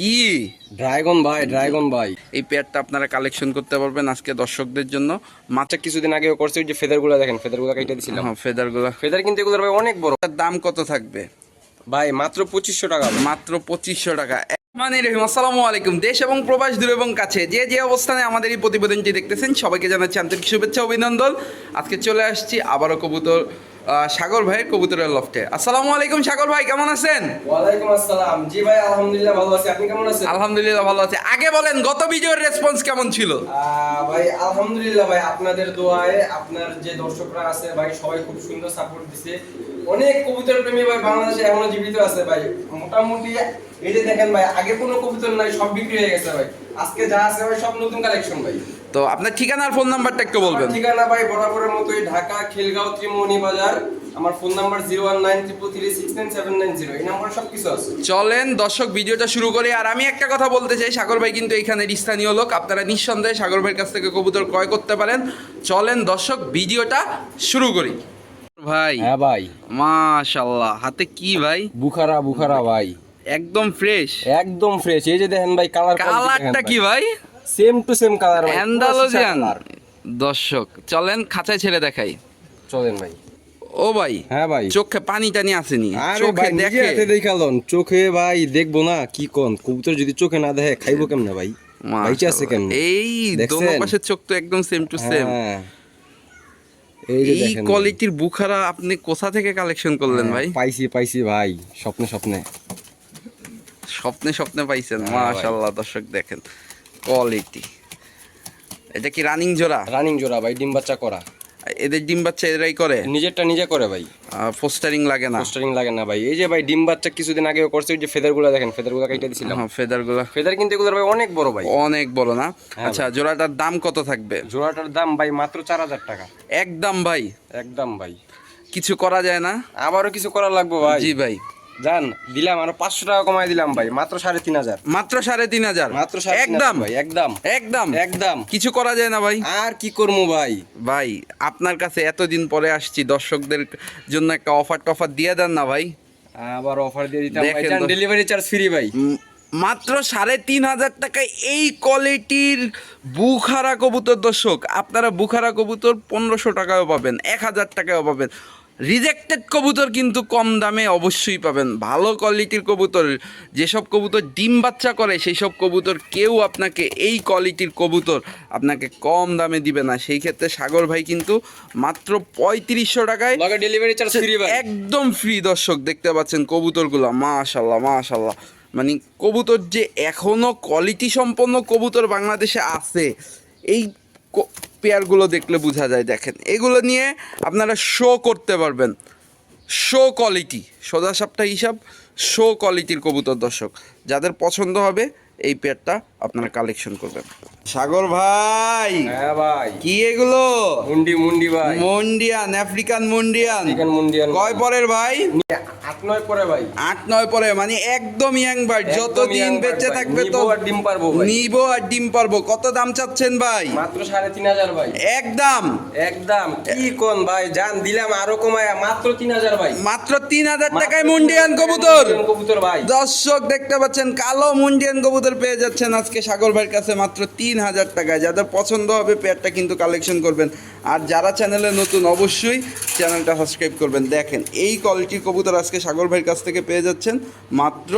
কি? ড্রাগন ভাই ড্রাগন ভাই এই পেয়ারটা আপনারা কালেকশন করতে পারবেন আজকে দর্শকদের জন্য। মাত্র আচ্ছা কিছুদিন আগেও করছে ওই যে ফেদারগুলো দেখেন ফেদারগুলো কেটে দিছিলাম। ফেদারগুলা ফেদার কিন্তু এগুলোর ভাই অনেক বড়। দাম কত থাকবে? ভাই মাত্র পঁচিশশো টাকা। মাত্র পঁচিশশো টাকা। মানে রহিম আসসালামু আলাইকুম। দেশ এবং প্রবাস দূর এবং কাছে যে যে অবস্থানে আমাদের এই প্রতিবেদনটি দেখতেছেন সবাইকে জানাচ্ছি আন্তরিক শুভেচ্ছা অভিনন্দন। আজকে চলে আসছি আবারও কবুতর সাগর ভাইয়ের কবুতরের লফটে। আসসালামু আলাইকুম সাগর ভাই কেমন আছেন? ওয়ালাইকুম আসসালাম। জি ভাই আলহামদুলিল্লাহ ভালো আছি। আপনি কেমন আছেন? আলহামদুলিল্লাহ ভালো আছে। আগে বলেন গত ভিডিওর রেসপন্স কেমন ছিল? ভাই আলহামদুলিল্লাহ ভাই আপনাদের দোয়ায় আপনার যে দর্শকরা আছে ভাই সবাই খুব সুন্দর সাপোর্ট দিছে। অনেক কবুতর প্রেমী ভাই বাংলাদেশে এখনও জীবিত আছে ভাই। মোটামুটি এই যে দেখেন ভাই আগে কোনো কবুতর নাই সব বিক্রি হয়ে গেছে ভাই। আজকে যা আছে ভাই সব নতুন কালেকশন ভাই। তো আপনার ঠিকানা আর ফোন নাম্বারটা একটু বলবেন। ঠিকানা ভাই বরাবরের মতোই ঢাকা খিলগাঁও ত্রিমোহনী বাজার। আমার phone number zero one nine triple three six nine seven nine zero এই নাম্বার সব কিছু আছে। চলেন দর্শক ভিডিওটা শুরু করি। আর আমি একটা কথা বলতে চাই সাগর ভাই কিন্তু এখানে স্থানীয় লোক। আপনারা নিঃসন্দেহে সাগর ভাইয়ের কাছ থেকে কবুতর ক্রয় করতে পারেন। চলেন দর্শক ভিডিওটা শুরু করি। ভাই হ্যাঁ ভাই। মাশাল্লাহ হাতে কি ভাই? বুখারা বুখারা ভাই। একদম ফ্রেশ একদম ফ্রেশ এই যে দেখেন ভাই কালার কালারটা কি ভাই? Same to same colour Andalusian দর্শক চলেন খাঁচায় ছেড়ে দেখাই। চলেন ভাই। ও ভাই হ্যাঁ ভাই। চোখে পানি টানি আসেনি। চোখে দেখে। হাতে দেখালন চোখে ভাই দেখব না কি কোন? কবুতর যদি চোখে না দেখে খাইবো কেমনে ভাই? বাইচে আছে কেমনে? এই দোনো চোখ তো একদম সেম টু সেম। এই। কোয়ালিটির বুখারা আপনি কোথা থেকে কালেকশন করলেন হ্যাঁ, ভাই? পাইছি পাইছি ভাই স্বপ্নে স্বপ্নে। স্বপ্নে স্বপ্নে পাইছেন হ্যাঁ। মাশাআল্লাহ দর্শক দেখেন। কোয়ালিটি এটা কি রানিং জোড়া? রানিং জোড়া ভাই ডিম বাচ্চা করা। এদের ডিম বাচ্চা এরাই করে? নিজেরটা নিজে করে ভাই। পোস্টারিং লাগে না। পোস্টারিং লাগে না ভাই। এই যে ভাই ডিম বাচ্চা কিছুদিন আগেও করছে ওই যে ফেদারগুলো দেখেন ফেদারগুলো কেটে দিছিলাম। হ্যাঁ ফেদারগুলা ফেদার কিন্তু এগুলোর ভাই অনেক বড় ভাই। অনেক বড় না? হ্যাঁ আচ্ছা জোড়াটার দাম কত থাকবে? জোড়াটার দাম ভাই মাত্র চার হাজার টাকা। একদম ভাই। একদম ভাই। কিছু করা যায় না? আবারও কিছু করা লাগবে ভাই। জি ভাই। জান দিলাম আরও পাঁচশো টাকা কমাই দিলাম ভাই মাত্র সাড়ে তিন হাজার। মাত্র সাড়ে তিন হাজার? মাত্র একদম? ভাই একদম। একদম? একদম। কিছু করা যায় না ভাই? আর কি করব ভাই? ভাই আপনার কাছে এতদিন পরে আসছি দর্শকদের জন্য একটা অফার টফার দিয়ে দেন না ভাই। আবার অফার দিয়ে দিতাম ভাই। ডেলিভারি চার্জ ফ্রি ভাই। মাত্র সাড়ে তিন হাজার টাকায় এই কোয়ালিটির বুখারা কবুতর দর্শক আপনারা বুখারা কবুতর পনেরোশো টাকায়ও পাবেন এক হাজার টাকায়ও পাবেন। রিজেক্টেড কবুতর কিন্তু কম দামে অবশ্যই পাবেন। ভালো কোয়ালিটির কবুতর যেসব কবুতর ডিম বাচ্চা করে সেই সব কবুতর কেউ আপনাকে এই কোয়ালিটির কবুতর আপনাকে কম দামে দিবে না। সেই ক্ষেত্রে সাগর ভাই কিন্তু মাত্র পঁয়ত্রিশশো টাকায় ডেলিভারি চার্জ ফ্রি একদম ফ্রি দর্শক দেখতে পাচ্ছেন কবুতরগুলো। মাশাল্লাহ মাশাল্লাহ মানে কবুতর যে এখনও কোয়ালিটি সম্পন্ন কবুতর বাংলাদেশে আছে এই পেয়ারগুলো দেখলে বোঝা যায়, দেখেন। এগুলো নিয়ে আপনারা শো করতে পারবেন। শো কোয়ালিটি সোজা সাপটা হিসাব শো কোয়ালিটির কবুতর দর্শক। যাদের পছন্দ হবে, এই পেয়ারটা আপনারা কালেকশন করবেন। সাগর ভাই। হ্যাঁ ভাই। কি এগুলো? মুন্ডি মুন্ডি ভাই। Mondain African mondain. মুন্ডিয়ান কয় পরের ভাই? আট নয় পরে ভাই। আট নয় পরে মানে একদম ইয়াং একদম যতদিন বেঁচে ভাই। থাকবে তো ডিম পারব ভাই। নিবো আর ডিম পারব। কত দাম চাচ্ছেন ভাই? মাত্র সাড়ে তিন হাজার ভাই। একদম একদম কি কোন ভাই? জান দিলাম আরও কমায়। মাত্র তিন হাজার ভাই। মাত্র তিন হাজার টাকায় মুন্ডিয়ান কবুতর। কবুতর ভাই। দর্শক দেখতে পাচ্ছেন কালো মুন্ডিয়ান কবুতর পেয়ে যাচ্ছেন আজকে সাগর ভাইয়ের কাছে মাত্র তিন হাজার টাকায়। যাদের পছন্দ হবে পেয়ারটা কিন্তু কালেকশন করবেন। আর যারা চ্যানেলে নতুন অবশ্যই চ্যানেলটা সাবস্ক্রাইব করবেন। দেখেন এই কোয়ালিটির কবুতর আজকে সাগর ভাইয়ের কাছ থেকে পেয়ে যাচ্ছেন মাত্র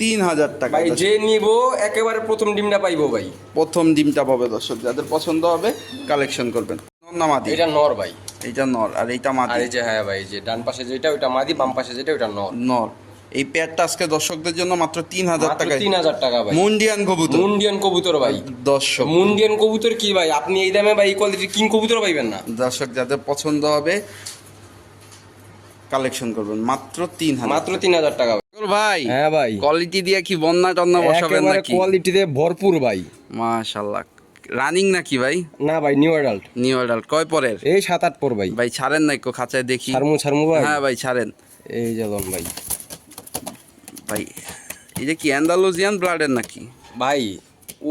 তিন হাজার টাকা। ভাই যে নিবো একেবারে প্রথম ডিমটা পাইবো ভাই। প্রথম ডিমটা পাবে দর্শক যাদের পছন্দ হবে কালেকশন করবেন। না মাদি? এটা নর ভাই। এইটা নর আর এইটা মাদি? এই যে হ্যাঁ ভাই যে ডান পাশে যেটা ওইটা মাদি বাম পাশে যেটা ওইটা নর। নর। এই পেয়ারটা আজকে দর্শকদের জন্য মাত্র তিন হাজার টাকা তিন হাজার টাকা ভাই। মুন্ডিয়ান কবুতর। মুন্ডিয়ান কবুতর ভাই। দর্শক। মুন্ডিয়ান কবুতর কি ভাই? আপনি এই দামে ভাই এই কোয়ালিটির কিং কবুতর পাইবেন না। দর্শক যাদের পছন্দ হবে কালেকশন করবেন। মাত্র তিন হাজার মাত্র তিন হাজার টাকা ভাই। ভাই হ্যাঁ ভাই। কোয়ালিটি দিয়ে কি বন্যা টন্যা বসাবেন নাকি? কোয়ালিটিতে ভরপুর ভাই। মাশাল্লাহ রানিং নাকি ভাই? না ভাই নিউ অ্যাডাল্ট নিউ অ্যাডাল্ট কয় পরের? এই সাত আট পর ভাই। ভাই ছাড়েন না কো খাঁচায় দেখি। ছাড়মু ছাড়মু ভাই। হ্যাঁ ভাই ছাড়েন। এই জ্বালন ভাই। ভাই এটা কি অ্যান্ডালুজিয়ান ব্লাডের নাকি? ভাই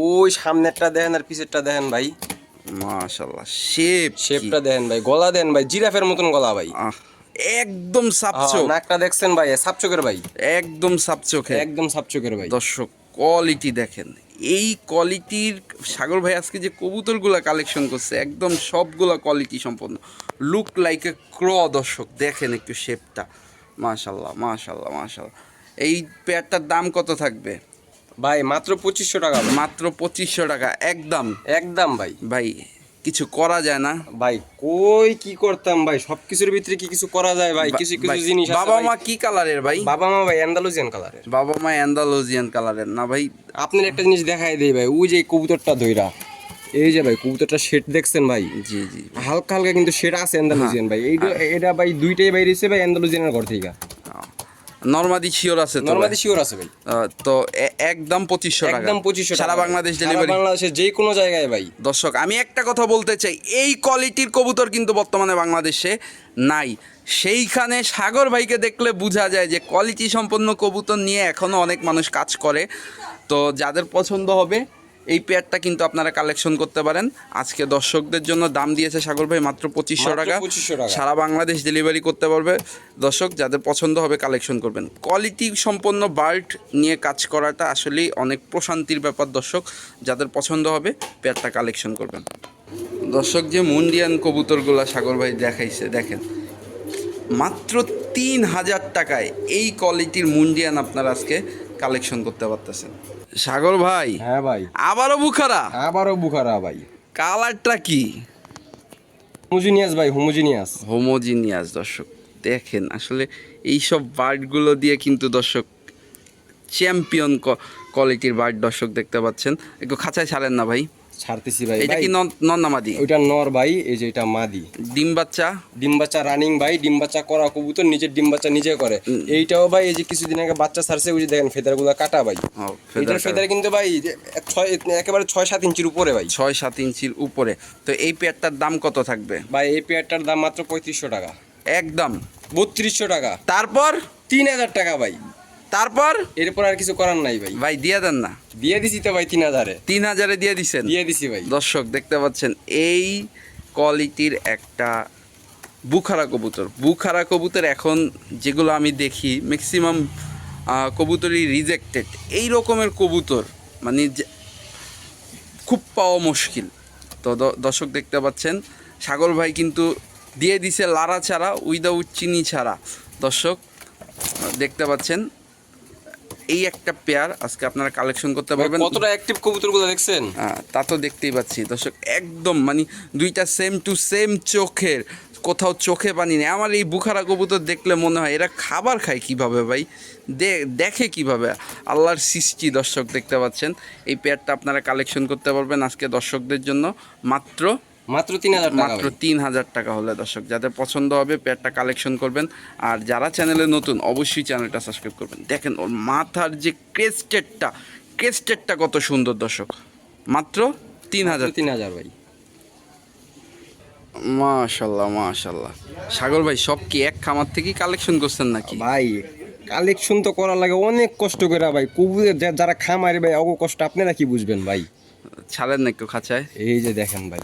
ওই সামনেরটা দেখেন আর পিছেরটা দেখেন ভাই। মাশাল্লাহ শেপ শেপটা দেখেন ভাই গলা দেন ভাই জিরাফের মতন গলা ভাই। একদম সাপচোক আহ, নাকটা দেখছেন ভাই সাপচকের ভাই। একদম সাপচোখে। একদম সাপচকের ভাই। দর্শক কোয়ালিটি দেখেন। এই কোয়ালিটির সাগর ভাই আজকে যে কবুতরগুলো কালেকশন করছে একদম সবগুলা কোয়ালিটি সম্পন্ন। লুক লাইক এ ক্র দর্শক দেখেন একটু শেপটা মাশাল্লাহ মাশাল্লাহ মাশাল্লাহ এই পেয়ারটার দাম কত থাকবে? ভাই মাত্র পঁচিশশো টাকা মাত্র পঁচিশশো টাকা একদম। একদম ভাই। ভাই কিছু করা যায় না। ভাই কই কি করতাম ভাই? সবকিছুর ভিতরে কি কিছু করা যায় ভাই? কিছু কিছু জিনিস বাবা মা কি কালারের ভাই? বাবা মা ভাই অ্যান্ডালুজিয়ান কালারের। বাবা মা অ্যান্ডালোজিয়ান কালারের না ভাই? আপনার একটা জিনিস দেখাই দেই ভাই ওই যে কবুতরটা ধইরা। এই যে ভাই কবুতরটা শেড দেখছেন ভাই? জি জি। হালকা হালকা কিন্তু শেড আছে অ্যান্ডালুজিয়ান ভাই। এইটা এটা ভাই দুইটাই বাইরেছে ভাই অ্যান্ডালুজিয়ানের ঘর থেকে। নর্মাদি শিওর আছে ভাই? শিওর আছে ভাই। তো একদম পঁচিশশো টাকা। একদম পঁচিশশো সারা বাংলাদেশ ডেলিভারি বাংলাদেশের যে কোনো জায়গায় ভাই। দর্শক আমি একটা কথা বলতে চাই এই কোয়ালিটির কবুতর কিন্তু বর্তমানে বাংলাদেশে নাই। সেইখানে সাগর ভাইকে দেখলে বোঝা যায় যে কোয়ালিটি সম্পন্ন কবুতর নিয়ে এখনও অনেক মানুষ কাজ করে। তো যাদের পছন্দ হবে এই পেয়ারটা কিন্তু আপনারা কালেকশন করতে পারেন। আজকে দর্শকদের জন্য দাম দিয়েছে সাগর ভাই মাত্র পঁচিশশো টাকা। 2500 টাকা। সারা বাংলাদেশ ডেলিভারি করতে পারবে। দর্শক যাদের পছন্দ হবে কালেকশন করবেন। কোয়ালিটি সম্পন্ন বার্ড নিয়ে কাজ করাটা আসলেই অনেক প্রশান্তির ব্যাপার দর্শক। যাদের পছন্দ হবে পেয়ারটা কালেকশন করবেন। দর্শক যে মুন্ডিয়ান কবুতরগুলা সাগর ভাই দেখাইছে দেখেন। মাত্র তিন হাজার টাকায় এই কোয়ালিটির মুন্ডিয়ান আপনারা আজকে কালেকশন করতে পারতেছেন। সাগর ভাই হ্যাঁ ভাই। আবারও বুখারা? আবারও বুখারা ভাই। কালারটা কি? হোমোজিনিয়াস ভাই হোমোজিনিয়াস। হোমোজিনিয়াস দর্শক। দেখেন আসলে এই সব বার্ডগুলো দিয়ে কিন্তু দর্শক চ্যাম্পিয়ন কোয়ালিটির বার্ড দর্শক দেখতে পাচ্ছেন। একটু খাঁচায় ছাড়েন না ভাই। ছাড়তেছি ভাই। এটা কি নন নন নামাদি ওইটা নর ভাই এই যে এটা মাদি। ডিম বাচ্চা? ডিম বাচ্চা রানিং ভাই ডিম বাচ্চা করা কবুতর নিজের ডিম বাচ্চা নিজে করে। এইটাও ভাই এই যে কিছুদিন আগে বাচ্চা ছাড়ছে ওই যে দেখেন ফেদারগুলো কাটা ভাই। এটার ফেদার কিন্তু ভাই ছয় একেবারে ছয় সাত ইঞ্চির উপরে ভাই। ছয় সাত ইঞ্চির উপরে। তো এই পেয়ারটার দাম কত থাকবে? ভাই এই পেয়ারটার দাম মাত্র পঁয়ত্রিশশো টাকা। একদম। বত্রিশশো টাকা। তারপর? তিন হাজার টাকা ভাই। তারপর? এরপর আর কিছু করার নাই ভাই। ভাই দিয়ে দেন না। দিয়ে দিছি তো ভাই তিন হাজারে। তিন হাজারে দিয়ে দিছেন? দিয়ে দিছি ভাই। দর্শক দেখতে পাচ্ছেন এই কোয়ালিটির একটা বুখারা কবুতর। বুখারা কবুতর এখন যেগুলো আমি দেখি ম্যাক্সিমাম কবুতরই রিজেক্টেড এই রকমের কবুতর মানে খুব পাওয়া মুশকিল। তো দর্শক দেখতে পাচ্ছেন সাগর ভাই কিন্তু দিয়ে দিছে লারা ছাড়া উইদাউট চিনি ছাড়া। দর্শক দেখতে পাচ্ছেন এই একটা পেয়ার আজকে আপনারা কালেকশন করতে পারবেন। কতটা অ্যাক্টিভ কবুতরগুলো দেখছেন? তা তো দেখতেই পাচ্ছি। দর্শক একদম মানে দুইটা সেম টু সেম চোখের কোথাও চোখে পানি নেই। আমার এই বুখারা কবুতর দেখলে মনে হয় এরা খাবার খায় কীভাবে ভাই? দেখে কীভাবে? আল্লাহর সৃষ্টি দর্শক দেখতে পাচ্ছেন। এই পেয়ারটা আপনারা কালেকশন করতে পারবেন আজকে দর্শকদের জন্য। মাত্র মাত্র তিন হাজার মাত্র তিন হাজার টাকা হলে দর্শক যাদের পছন্দ হবে পেয়ারটা কালেকশন করবেন। আর যারা চ্যানেলে নতুন অবশ্যই চ্যানেলটা সাবস্ক্রাইব করবেন। দেখেন ওর মাথার যে ক্রেস্টেডটা ক্রেস্টেডটা কত সুন্দর দর্শক। মাত্র তিন হাজার। তিন হাজার ভাই। মাশাল্লাহ মাশাল্লাহ। সাগর ভাই সব কি এক খামার থেকেই কালেকশন করছেন নাকি? ভাই কালেকশন তো করার লাগে অনেক কষ্ট করে ভাই। কবুতর যা- যারা খামারে ভাই অগ কষ্ট আপনারা কি বুঝবেন ভাই? ছাড়েন না একটু খাঁচায়। এই যে দেখেন ভাই।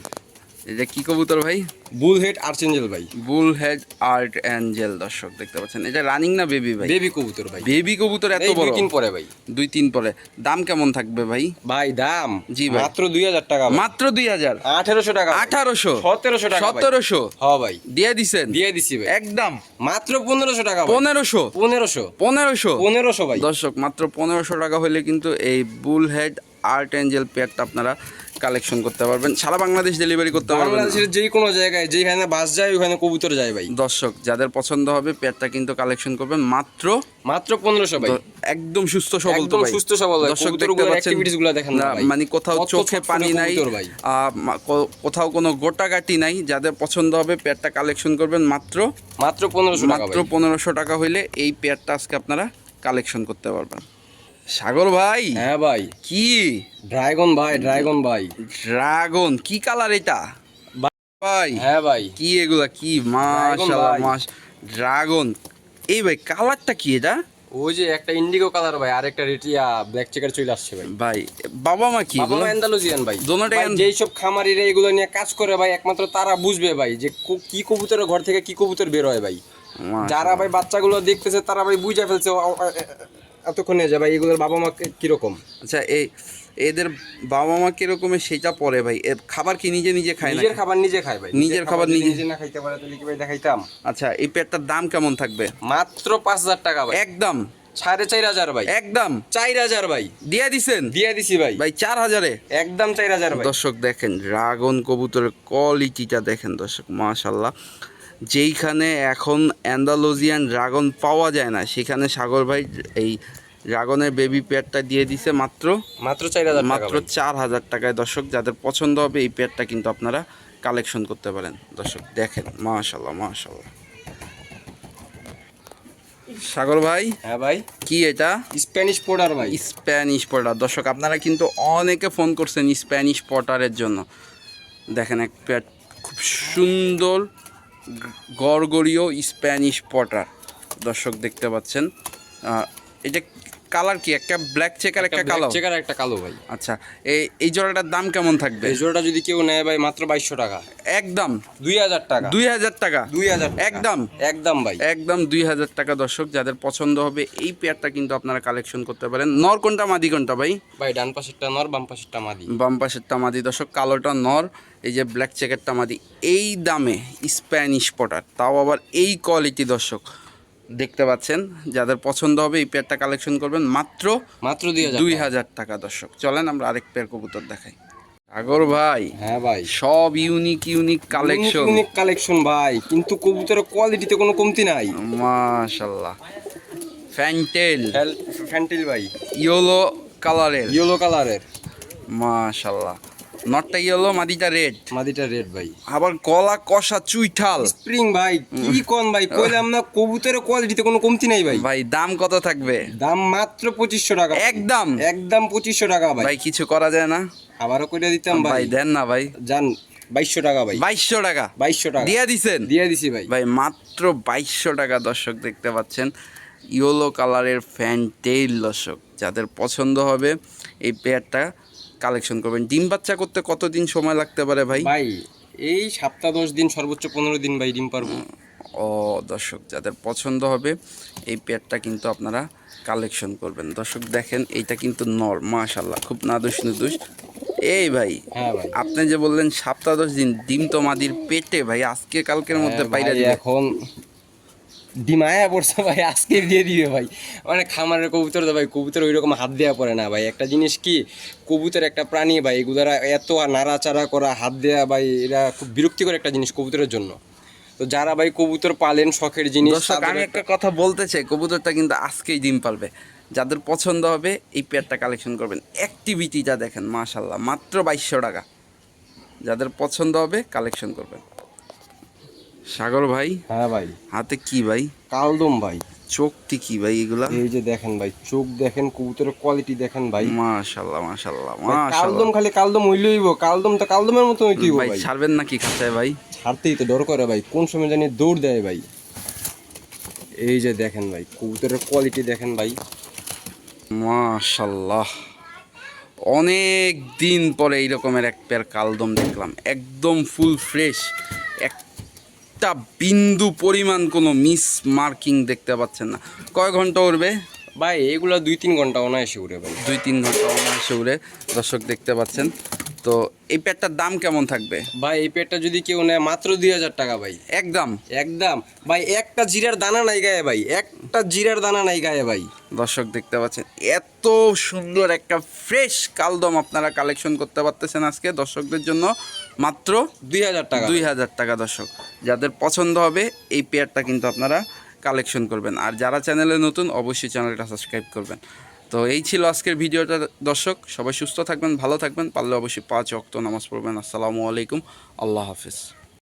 এটা কি কবুতর ভাই? বুল হেড আর্চেঞ্জেল ভাই। বুল হেড আর্ট অ্যাঞ্জেল দর্শক দেখতে পাচ্ছেন। এটা রানিং না বেবি ভাই? বেবি কবুতর ভাই। বেবি কবুতর এত এই দুই বড়? দিন পরে ভাই। দুই তিন পরে। দাম কেমন থাকবে ভাই? ভাই দাম? জি ভাই। মাত্র দুই হাজার টাকা মাত্র দুই হাজার? আঠেরোশো টাকা। আঠারোশো? সতেরোশো টাকা। সতেরোশো? হ ভাই। দিয়ে দিছেন? দিয়ে দিছি ভাই। একদম। মাত্র পনেরোশো টাকা। পনেরোশো? পনেরোশো। পনেরোশো? পনেরোশো ভাই। দর্শক মাত্র পনেরোশো টাকা হলে কিন্তু এই বুল হেড আর্ট অ্যাঞ্জেল পেয়ারটা আপনারা কালেকশন করতে পারবেন। সারা বাংলাদেশ ডেলিভারি করতে পারবেন। বাংলাদেশের যে কোনো জায়গায় যেখানে বাস যায় ওখানে কবুতর যায় ভাই। দর্শক যাদের পছন্দ হবে পেয়ারটা কিন্তু কালেকশন করবেন। মাত্র মাত্র পনেরোশো ভাই। একদম সুস্থ সবল তো। সুস্থ সবল। দর্শক দেখতে পাচ্ছেন দেখেন মানে কোথাও চোখে পানি নাই কোথাও কোনো গোটাগাটি নাই। যাদের পছন্দ হবে পেয়ারটা কালেকশন করবেন। মাত্র মাত্র পনেরোশো টাকা মাত্র পনেরোশো টাকা হইলে এই পেয়ারটা আজকে আপনারা কালেকশন করতে পারবেন। সাগর ভাই? হ্যাঁ ভাই। কি? ড্রাগন ভাই ড্রাগন ভাই। ড্রাগন কি কালার এটা? ভাই হ্যাঁ ভাই। কি এগুলা কি মাশাআল্লাহ। মাস ড্রাগন। এই ভাই কালারটা কি এটা? ওই যে একটা ইন্ডিগো কালার ভাই আর একটা রেটিয়া ব্ল্যাক চেকার চলে আসছে ভাই। ভাই বাবা মা কি বাবা এগুলো? অ্যান্ডালুজিয়ান ভাই। দোনোটাই ভাই যেই সব খামারিরা এগুলো নিয়ে কাজ করে ভাই একমাত্র তারা বুঝবে ভাই যে কো- কি কবুতরের ঘর থেকে কি কবুতর বের হয় ভাই। যারা ভাই বাচ্চাগুলো দেখতেছে তারা ভাই বুঝে ফেলছে এতক্ষণ নিয়ে যায় ভাই এগুলোর বাবা মা কীরকম? আচ্ছা এই এদের বাবা মা কিরকমের সেটা পরে ভাই। এর খাবার কি নিজে নিজে খায় নিজের খাবার নিজে খায় ভাই। নিজের খাবার নিজে- নিজে না খাইতে পারে তাহলে কি ভাই দেখাইতাম? আচ্ছা এই পেটটার দাম কেমন থাকবে? মাত্র পাঁচ হাজার টাকা ভাই। একদম। সাড়ে চার হাজার ভাই। একদম। চার হাজার ভাই। দিয়ে দিছেন? দিয়ে দিছি ভাই। ভাই চার হাজারে? একদম চার হাজার ভাই। দর্শক দেখেন ড্রাগন কবুতরের কোয়ালিটিটা দেখেন দর্শক মাশাল্লাহ যেইখানে এখন অ্যান্ডালোজিয়ান ড্রাগন পাওয়া যায় না সেখানে সাগর ভাই এই ড্রাগনের বেবি পেয়ারটা দিয়ে দিছে মাত্র মাত্র চার হাজার মাত্র চার হাজার টাকায়। দর্শক যাদের পছন্দ হবে এই পেয়ারটা কিন্তু আপনারা কালেকশন করতে পারেন। দর্শক দেখেন মাশাল্লাহ মাশাল্লাহ সাগর ভাই হ্যাঁ ভাই। কি এটা? স্প্যানিশ পোডার ভাই। স্প্যানিশ পটার দর্শক আপনারা কিন্তু অনেকে ফোন করছেন স্প্যানিশ পটারের জন্য। দেখেন এক প্যাট খুব সুন্দর গড়গড়ীয় স্প্যানিশ পটার দর্শক দেখতে পাচ্ছেন। এটা কালার কি? একটা ব্ল্যাক চেকার একটা কালো? চেকার একটা কালো ভাই। আচ্ছা এই এই জোড়াটার দাম কেমন থাকবে? এই জোড়াটা যদি কেউ নেয় ভাই মাত্র বাইশশো টাকা। একদম। দুই হাজার টাকা। দুই হাজার টাকা? দুই হাজার। একদম। একদম ভাই। একদম দুই হাজার টাকা দর্শক যাদের পছন্দ হবে এই পেয়ারটা কিন্তু আপনারা কালেকশন করতে পারেন। নর কোনটা মাদি কোনটা ভাই? ভাই ডান পাশেরটা নর বাম পাশেরটা মাদি। বাম পাশেরটা মাদি। দর্শক কালোটা নর এই যে ব্ল্যাক চেকারটা মাদি। এই দামে স্প্যানিশ পটার তাও আবার এই কোয়ালিটি দর্শক। দেখতে পাচ্ছেন যাদের পছন্দ হবে এই পেয়ারটা কালেকশন করবেন মাত্র মাত্র দুই হাজার দুই টাকা। হাজার টাকা দর্শক। চলেন আমরা আরেক পেয়ার কবুতর দেখাই। আগর ভাই হ্যাঁ ভাই। সব unique unique collection unique collection ভাই কিন্তু কবুতরের কোয়ালিটিতে কোনো কমতি নাই। মাশাল্লাহ। ফ্যান্টেল ফ্যান্টেল ভাই। ইয়েলো কালারের ইয়েলো কালারের মাশাল্লাহ। নটটা ইয়েলো মাদিটা রেড মাদিটা রেড ভাই। আবার গলা কষা চুইঠাল স্প্রিং ভাই কি কোন ভাই কইলাম না কবুতরের কোয়ালিটিতে কোনো কমতি নাই ভাই। ভাই দাম কত থাকবে? দাম মাত্র পঁচিশশো টাকা। একদম। একদম পঁচিশশো টাকা ভাই। ভাই কিছু করা যায় না? আবারও করে দিতাম ভাই ভাই। দেন না ভাই। জান বাইশশো টাকা ভাই। বাইশশো টাকা? বাইশশো টাকা। দিয়ে দিছেন? দিয়ে দিছি ভাই। ভাই মাত্র বাইশশো টাকা দর্শক দেখতে পাচ্ছেন। ইয়েলো কালারের ফ্যান্টেইল দর্শক। যাদের পছন্দ হবে এই পেয়ারটা কালেকশন করবেন। ডিম বাচ্চা করতে কতদিন সময় লাগতে পারে ভাই? ভাই এই সপ্তাহ দশ দিন সর্বোচ্চ পনেরো দিন ভাই ডিম পারব। ও দর্শক যাদের পছন্দ হবে এই পেয়ারটা কিন্তু আপনারা কালেকশন করবেন। দর্শক দেখেন এইটা কিন্তু নর মাশাল্লাহ খুব নাদুস নুদুস। এই ভাই হ্যাঁ ভাই। আপনি যে বললেন সপ্তাহ দশ দিন ডিম তো মাদির পেটে ভাই আজকে কালকের মধ্যে হ্যাঁ পাইরা এখন ডিমায়া পড়ছে ভাই আজকে দিয়ে দিবে ভাই। মানে খামারের কবুতর তো ভাই কবুতর ওই রকম হাত দেওয়া পড়ে না ভাই। একটা জিনিস কি কবুতর একটা প্রাণী ভাই এগুলারা এত নাড়াচাড়া করা হাত দেওয়া ভাই এরা খুব বিরক্তিকর একটা জিনিস কবুতরের জন্য। তো যারা ভাই কবুতর পালেন শখের জিনিস আমি একটা- একটা কথা বলতে চাই কবুতরটা কিন্তু আজকেই ডিম পালবে। যাদের পছন্দ হবে এই পেয়ারটা কালেকশন করবেন। অ্যাক্টিভিটিটা দেখেন মাশাল্লাহ মাত্র বাইশশো টাকা। যাদের পছন্দ হবে কালেকশন করবেন। সাগর ভাই? হ্যাঁ ভাই। হাতে কি ভাই? কালদম ভাই। চোখটি কি ভাই এগুলা? এই যে দেখেন ভাই চোখ দেখেন কবুতরের কোয়ালিটি দেখেন ভাই। মাশাল্লাহ মাশাল্লাহ ভাই, কালদম খালি কালদম হইলেইব কালদম তো কালদমের মতো হইতেই ভাই ভাই? ছাড়বেন নাকি খাঁচায় ভাই? ছাড়তেই তো ডর করে ভাই। কোন সময় জানি দৌড় দেয় ভাই। এই যে দেখেন ভাই কবুতরের কোয়ালিটি দেখেন ভাই। মাশাল্লাহ। অনেক দিন পরে এই রকমের এক পেয়ার কালদম দেখলাম। একদম ফুল ফ্রেশ একটা বিন্দু পরিমাণ কোনো মিস মার্কিং দেখতে পাচ্ছেন না। কয় ঘণ্টা উড়বে? ভাই এগুলো দুই তিন ঘণ্টা অনায়াসে উড়ে ভাই। দুই তিন ঘণ্টা অনায়াসে উড়ে দর্শক দেখতে পাচ্ছেন। তো এই পেয়ারটার দাম কেমন থাকবে? ভাই এই পেটটা যদি কেউ নেয় মাত্র দুই হাজার টাকা ভাই। একদম। একদম। ভাই একটা জিরার দানা নাই গায়ে ভাই। একটা জিরার দানা নাই গায়ে ভাই। দর্শক দেখতে পাচ্ছেন এত সুন্দর একটা ফ্রেশ কালদম আপনারা কালেকশন করতে পারতেছেন আজকে দর্শকদের জন্য। মাত্র দুই হাজার টাকা। দুই হাজার টাকা দর্শক। যাদের পছন্দ হবে এই পেয়ারটা কিন্তু আপনারা কালেকশন করবেন। আর যারা চ্যানেলে নতুন অবশ্যই চ্যানেলটা সাবস্ক্রাইব করবেন। তো এই ছিল আজকের ভিডিওটা দর্শক। সবাই সুস্থ থাকবেন ভালো থাকবেন। পারলে অবশ্যই পাঁচ অক্ত নামাজ পড়বেন। আসসালামু আলাইকুম। আল্লাহ হাফিজ।